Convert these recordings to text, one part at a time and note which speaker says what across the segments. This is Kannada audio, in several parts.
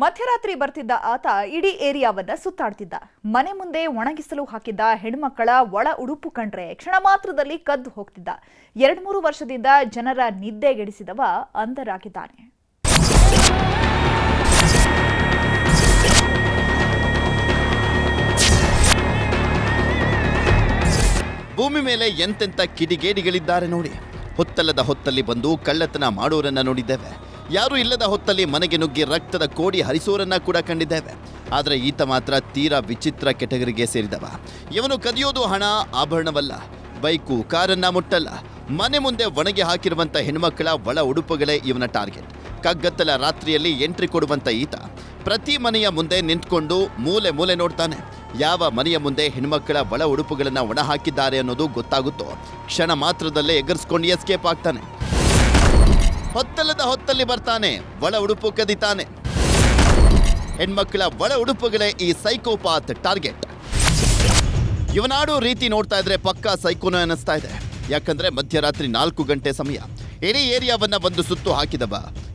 Speaker 1: ಮಧ್ಯರಾತ್ರಿ ಬರ್ತಿದ್ದ ಆತ ಇಡೀ ಏರಿಯಾವನ್ನ ಸುತ್ತಾಡ್ತಿದ್ದ. ಮನೆ ಮುಂದೆ ಒಣಗಿಸಲು ಹಾಕಿದ್ದ ಹೆಣ್ಮಕ್ಕಳ ಒಳ ಉಡುಪು ಕಂಡ್ರೆ ಕ್ಷಣ ಮಾತ್ರದಲ್ಲಿ ಕದ್ದು ಹೋಗ್ತಿದ್ದ. ಎರಡ್ಮೂರು ವರ್ಷದಿಂದ ಜನರ ನಿದ್ದೆಗೆಡಿಸಿದವ ಅಂಧರಾಗಿದ್ದಾನೆ.
Speaker 2: ಭೂಮಿ ಮೇಲೆ ಎಂತೆಂಥ ಕಿಡಿಗೇಡಿಗಳಿದ್ದಾರೆ ನೋಡಿ. ಹೊತ್ತಲ್ಲದ ಹೊತ್ತಲ್ಲಿ ಬಂದು ಕಳ್ಳತನ ಮಾಡೋರನ್ನ ನೋಡಿದ್ದೇವೆ. ಯಾರು ಇಲ್ಲದ ಹೊತ್ತಲ್ಲಿ ಮನೆಗೆ ನುಗ್ಗಿ ರಕ್ತದ ಕೋಡಿ ಹರಿಸೋರನ್ನ ಕೂಡ ಕಂಡಿದ್ದೇವೆ. ಆದರೆ ಈತ ಮಾತ್ರ ತೀರಾ ವಿಚಿತ್ರ ಕೆಟಗರಿಗೆ ಸೇರಿದವ. ಇವನು ಕದಿಯೋದು ಹಣ, ಆಭರಣವಲ್ಲ. ಬೈಕು, ಕಾರನ್ನ ಮುಟ್ಟಲ್ಲ. ಮನೆ ಮುಂದೆ ಒಣಗಿ ಹಾಕಿರುವಂಥ ಹೆಣ್ಮಕ್ಕಳ ಒಳ ಉಡುಪುಗಳೇ ಇವನ ಟಾರ್ಗೆಟ್. ಕಗ್ಗತ್ತಲ ರಾತ್ರಿಯಲ್ಲಿ ಎಂಟ್ರಿ ಕೊಡುವಂಥ ಈತ. ಪ್ರತಿ ಮನೆಯ ಮುಂದೆ ನಿಂತ್ಕೊಂಡು ಮೂಲೆ ಮೂಲೆ ನೋಡ್ತಾನೆ. ಯಾವ ಮನೆಯ ಮುಂದೆ ಹೆಣ್ಮಕ್ಕಳ ಒಳ ಉಡುಪುಗಳನ್ನು ಒಣ ಹಾಕಿದ್ದಾರೆ ಅನ್ನೋದು ಗೊತ್ತಾಗುತ್ತೋ, ಕ್ಷಣ ಮಾತ್ರದಲ್ಲೇ ಎಗರ್ಸ್ಕೊಂಡು ಎಸ್ಕೇಪ್ ಆಗ್ತಾನೆ. ಹೊತ್ತಲ್ಲದ ಹೊತ್ತಲ್ಲಿ ಬರ್ತಾನೆ, ಒಳ ಉಡುಪು ಕದಿತಾನೆ. ಹೆಣ್ಮಕ್ಳ ಒಳ ಉಡುಪುಗಳೇ ಈ ಸೈಕೋಪಾತ್ ಟಾರ್ಗೆಟ್. ಇವನಾಡೋ ರೀತಿ ನೋಡ್ತಾ ಇದ್ರೆ ಪಕ್ಕಾ ಸೈಕೋನೋ ಅನ್ನಿಸ್ತಾ ಇದೆ. ಯಾಕಂದ್ರೆ ಮಧ್ಯರಾತ್ರಿ ನಾಲ್ಕು ಗಂಟೆ ಸಮಯ. ಇಡೀ ಏರಿಯಾವನ್ನ ಒಂದು ಸುತ್ತು ಹಾಕಿದವ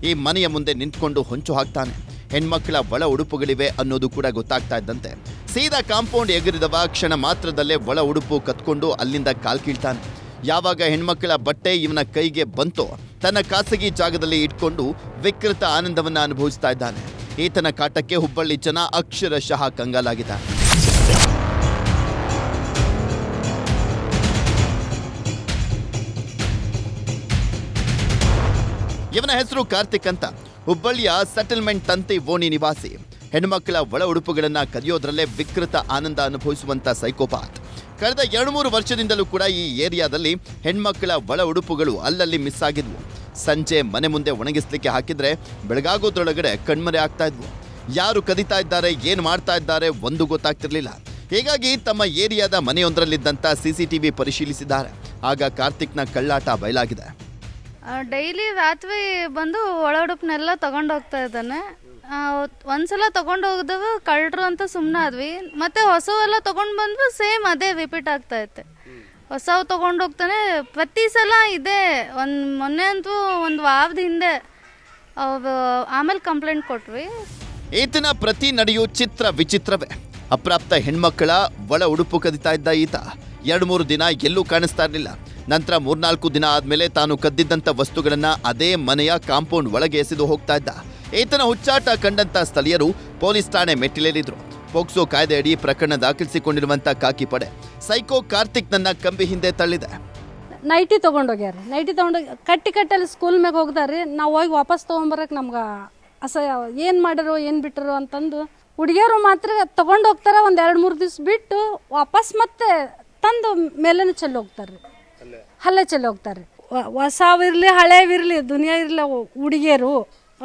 Speaker 2: ಈ ಮನೆಯ ಮುಂದೆ ನಿಂತ್ಕೊಂಡು ಹೊಂಚು ಹಾಕ್ತಾನೆ. ಹೆಣ್ಮಕ್ಳ ಒಳ ಉಡುಪುಗಳಿವೆ ಅನ್ನೋದು ಕೂಡ ಗೊತ್ತಾಗ್ತಾ ಇದ್ದಂತೆ. ಸೀದಾ ಕಾಂಪೌಂಡ್ ಎಗರಿದವ ಕ್ಷಣ ಮಾತ್ರದಲ್ಲೇ ಒಳ ಉಡುಪು ಕತ್ಕೊಂಡು ಅಲ್ಲಿಂದ ಕಾಲ್ ಕೀಳ್ತಾನೆ. ಯಾವಾಗ ಹೆಣ್ಮಕ್ಳ ಬಟ್ಟೆ ಇವನ ಕೈಗೆ ಬಂತೋ ತನ್ನ ಖಾಸಗಿ ಜಾಗದಲ್ಲಿ ಇಟ್ಕೊಂಡು ವಿಕೃತ ಆನಂದವನ್ನ ಅನುಭವಿಸ್ತಾ ಇದ್ದಾನೆ. ಈತನ ಕಾಟಕ್ಕೆ ಹುಬ್ಬಳ್ಳಿ ಜನ ಅಕ್ಷರಶಃ ಕಂಗಾಲಾಗಿದ್ದಾರೆ. ಇವನ ಹೆಸರು ಕಾರ್ತಿಕ್ ಅಂತ. ಹುಬ್ಬಳ್ಳಿಯ ಸೆಟಲ್ಮೆಂಟ್ ತಂತಿ ಓಣಿ ನಿವಾಸಿ. ಹೆಣ್ಮಕ್ಕಳ ಒಳ ಉಡುಪುಗಳನ್ನ ಕದಿಯೋದ್ರಲ್ಲೇ ವಿಕೃತ ಆನಂದ ಅನುಭವಿಸುವಂತ ಸೈಕೋಪಾತ್. ಕಳೆದ ಎರಡು ಮೂರು ವರ್ಷದಿಂದಲೂ ಕೂಡ ಈ ಏರಿಯಾದಲ್ಲಿ ಹೆಣ್ಮಕ್ಕಳ ಒಳ ಉಡುಪುಗಳು ಅಲ್ಲಲ್ಲಿ ಮಿಸ್ ಆಗಿದ್ವು. ಸಂಜೆ ಮನೆ ಮುಂದೆ ಒಣಗಿಸ್ಲಿಕ್ಕೆ ಹಾಕಿದ್ರೆ ಬೆಳಗಾಗೋದ್ರೊಳಗಡೆ ಕಣ್ಮರೆ ಆಗ್ತಾ ಇದ್ವು. ಯಾರು ಕದಿತಾ ಇದ್ದಾರೆ, ಏನು ಮಾಡ್ತಾ ಇದ್ದಾರೆ ಒಂದು ಗೊತ್ತಾಗ್ತಿರ್ಲಿಲ್ಲ. ಹೀಗಾಗಿ ತಮ್ಮ ಏರಿಯಾದ ಮನೆಯೊಂದರಲ್ಲಿದ್ದಂಥ ಸಿಸಿಟಿವಿ ಪರಿಶೀಲಿಸಿದ್ದಾರೆ. ಆಗ ಕಾರ್ತಿಕ್ನ ಕಳ್ಳಾಟ ಬಯಲಾಗಿದೆ.
Speaker 3: ಡೈಲಿ ರಾತ್ರಿ ಬಂದು ಒಳ ಉಡುಪನ್ನೆಲ್ಲ ತಗೊಂಡು ಹೋಗ್ತಾ ಇದ್ದಾನೆ ಒಂದ್ಸಲ ತಗೊಂಡು ಕಳ್ಳರು ಅಂತ ಸುಮ್ಮನಾದ್ವಿ ಮತ್ತೆ ಹೊಸವೆಲ್ಲ ತಗೊಂಡು ಬಂದು ಸೇಮ್ ಅದೇ ರಿಪೀಟ್ ಆಗ್ತಾ ಇತ್ತೆ. ಹೊಸವು ತೊಗೊಂಡು ಹೋಗ್ತಾನೆ. ಪ್ರತಿ ಸಲ ಇದೆ. ಒಂದು ಮೊನ್ನೆ ಅಂತೂ ಒಂದು ವಾರದ ಹಿಂದೆ ಆಮೇಲೆ ಕಂಪ್ಲೇಂಟ್ ಕೊಟ್ವಿ.
Speaker 2: ಈತನ ಪ್ರತಿ ನಡೆಯೂ ಚಿತ್ರ ವಿಚಿತ್ರವೇ. ಅಪ್ರಾಪ್ತ ಹೆಣ್ಮಕ್ಕಳ ಒಳ ಉಡುಪು ಕದಿತಾ ಇದ್ದ ಈತ. ಎರಡು ಮೂರು ದಿನ ಎಲ್ಲೂ ಕಾಣಿಸ್ತಾ ಇರಲಿಲ್ಲ. ನಂತರ ಮೂರ್ನಾಲ್ಕು ದಿನ ಆದ್ಮೇಲೆ ತಾನು ಕದ್ದಿದ್ದಂಥ ವಸ್ತುಗಳನ್ನ ಅದೇ ಮನೆಯ ಕಾಂಪೌಂಡ್ ಒಳಗೆ ಎಸೆದು ಹೋಗ್ತಾ ಇದ್ದ. ಈತನ ಹುಚ್ಚಾಟ ಕಂಡಂತ ಸ್ಥಳೀಯರು ಪೊಲೀಸ್ ಠಾಣೆ ಮೆಟ್ಟಿಲೇರಿದ್ರು. ಪೋಕ್ಸೋ ಕಾಯ್ದೆಯಡಿ ಪ್ರಕರಣ ದಾಖಲಿಸಿಕೊಂಡಿರುವಂತ ಕಾಕಿ ಪಡೆ. ಸೈಕೋ ಕಾರ್ತಿಕ್ನನ್ನ ಕಂಬಿ ಹಿಂದೆ ತಳ್ಳಿದೆ.
Speaker 4: ನೈಟಿ ತೊಗೊಂಡೋಗ್ಯಾರ ನೈಟಿ ತಗೊಂಡೋಗಿ ಕಟ್ಟಿ ಕಟ್ಟಲ್ಲಿ ಸ್ಕೂಲ್ ಮ್ಯಾಗ ಹೋಗ್ದಾರಿ ನಾವು ಹೋಗಿ ವಾಪಸ್ ತೊಗೊಂಬರಕ್ಕೆ ನಮ್ಗೆ ಅಸಹ್ಯ ಏನು ಮಾಡ್ಯಾರೋ ಏನು ಬಿಟ್ಟರು ಅಂತಂದು ಹುಡುಗಿಯರು ಮಾತ್ರ ತೊಗೊಂಡು ಹೋಗ್ತಾರೆ ಒಂದು ಎರಡು ಮೂರು ದಿವ್ಸ ಬಿಟ್ಟು ವಾಪಸ್ ಮತ್ತೆ ತಂದು ಮೇಲೇನು ಚೆಲ್ಲಿ ಹೋಗ್ತಾರೆ ಹಲ್ಲೆ ಚೆಲ್ಲಿ ಹೋಗ್ತಾರೆ ಹೊಸವಿರಲಿ ಹಳೇವಿರಲಿ ದುನಿಯಾ ಇರಲಿ ಹುಡುಗಿಯರು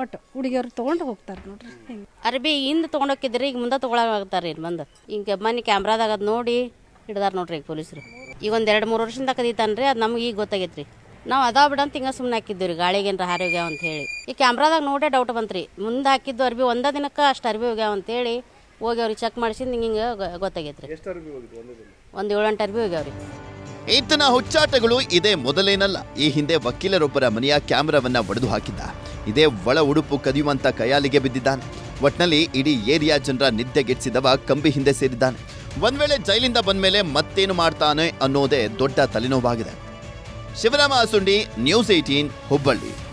Speaker 4: ಒಟ್ಟು ಹುಡುಗಿಯವ್ರು ತೊಗೊಂಡು ಹೋಗ್ತಾರೆ ನೋಡ್ರಿ. ಹಿಂಗೆ.
Speaker 5: ಅರ್ಬಿ ಹಿಂದೆ ತೊಗೊಂಡೋಗಿದ್ರಿ ಈಗ ಮುಂದೆ ತೊಗೊಳಾಗ್ತಾರೆ ಇಲ್ಲಿ ಬಂದು? ಹಿಂಗೆ ಮನೆ ಕ್ಯಾಮ್ರಾದಾಗ ಅದು ನೋಡಿ ಹಿಡ್ದಾರ ನೋಡ್ರಿ ಈಗ ಪೊಲೀಸರು. ಈಗ ಒಂದು ಎರಡು ಮೂರು ವರ್ಷದಿಂದ ಕದೀತಾನ್ರಿ, ಅದು ನಮ್ಗೆ ಈಗ ಗೊತ್ತಾಗೈತ್ರಿ. ನಾವು ಅದಾ ಬಿಡ ಅಂತ ಹಿಂಗೆ ಸುಮ್ಮನೆ ಹಾಕಿದ್ದೀವಿ ರೀ ಗಾಳಿಗೆ ಏನಾರ ಹಾರಿ ಹೋಗ್ಯಾವ ಅಂತ ಹೇಳಿ. ಈ ಕ್ಯಾಮ್ರಾದಾಗ ನೋಡೇ ಡೌಟ್ ಬಂತ್ರಿ. ಮುಂದೆ ಹಾಕಿದ್ದು ಅರ್ಬಿ ಒಂದೇ ದಿನಕ್ಕೆ ಅಷ್ಟು ಅರ್ಬಿ ಹೋಗ್ಯಾವ ಅಂತೇಳಿ ಹೋಗಿ ಅವ್ರಿಗೆ ಚೆಕ್ ಮಾಡಿಸಿದ್ ಹಿಂಗೆ ಹಿಂಗೆ ಗೊತ್ತಾಗೈತ್ರಿ. ಒಂದು ಏಳೆಂಟು ಅರ್ಬಿ ಹೋಗ್ಯಾವ್ರಿ.
Speaker 2: ಈತನ ಹುಚ್ಚಾಟಗಳು ಇದೇ ಮೊದಲೇನಲ್ಲ ಈ ಹಿಂದೆ ವಕೀಲರೊಬ್ಬರ ಮನೆಯ ಕ್ಯಾಮೆರಾವನ್ನ ಒಡೆದು ಹಾಕಿದ್ದ. ಇದೇ ಒಳ ಉಡುಪು ಕದಿಯುವಂತ ಕಯಾಲಿಗೆ ಬಿದ್ದಿದ್ದಾನೆ. ಒಟ್ನಲ್ಲಿ ಇಡೀ ಏರಿಯಾ ಜನರ ನಿದ್ದೆಗೆಡ್ಸಿದವ ಕಂಬಿ ಹಿಂದೆ ಸೇರಿದ್ದಾನೆ. ಒಂದ್ ವೇಳೆ ಜೈಲಿಂದ ಬಂದ್ಮೇಲೆ ಮತ್ತೇನು ಮಾಡ್ತಾನೆ ಅನ್ನೋದೇ ದೊಡ್ಡ ತಲೆನೋವಾಗಿದೆ. Shivarama Asundi news eighteen Hubballi.